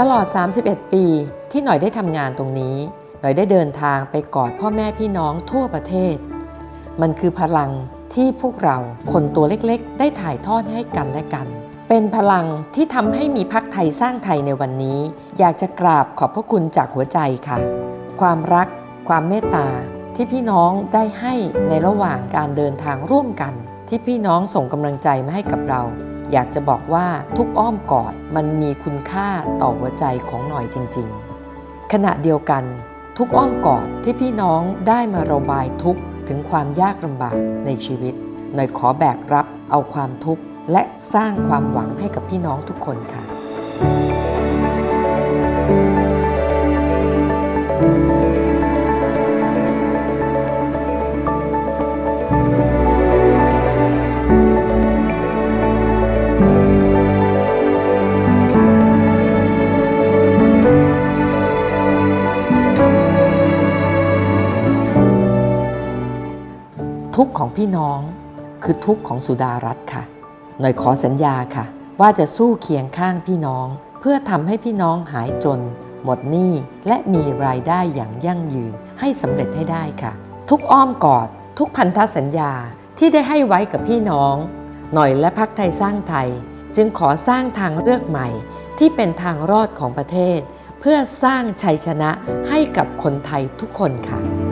ตลอด 31 ปีที่หน่อยได้ทำงานตรงนี้ หน่อยได้เดินทางไปกอดพ่อแม่พี่น้องทั่วประเทศ มันคือพลังที่พวกเราคนตัวเล็กๆ ได้ถ่ายทอดให้กันและกัน เป็นพลังที่ทำให้มีพักไทยสร้างไทยในวันนี้ อยากจะกราบขอบพระคุณจากหัวใจค่ะ ความรัก ความเมตตาที่พี่น้องได้ให้ในระหว่างการเดินทางร่วมกัน ที่พี่น้องส่งกำลังใจมาให้กับเรา อยากจะบอกว่าทุกอ้อมกอดมันมีคุณค่าต่อหัวใจของหน่อยจริง ๆ ขณะเดียวกัน ทุกอ้อมกอดที่พี่น้องได้มาระบายทุกข์ถึงความยากลำบากในชีวิตหน่อยขอแบกรับเอาความทุกข์และสร้างความหวังให้กับพี่น้องทุกคนค่ะ ทุกข์ของพี่น้อง คือทุกข์ของสุดารัตน์ค่ะ หน่อยขอสัญญาค่ะ ว่าจะสู้เคียงข้างพี่น้อง เพื่อทำให้พี่น้องหายจน หมดหนี้และมีรายได้อย่างยั่งยืนให้สำเร็จให้ได้ค่ะ ทุกอ้อมกอด ทุกพันธสัญญาที่ได้ให้ไว้กับพี่น้อง หน่อยและพักไทยสร้างไทย จึงขอสร้างทางเลือกใหม่ ที่เป็นทางรอดของประเทศ เพื่อสร้างชัยชนะให้กับคนไทยทุกคนค่ะ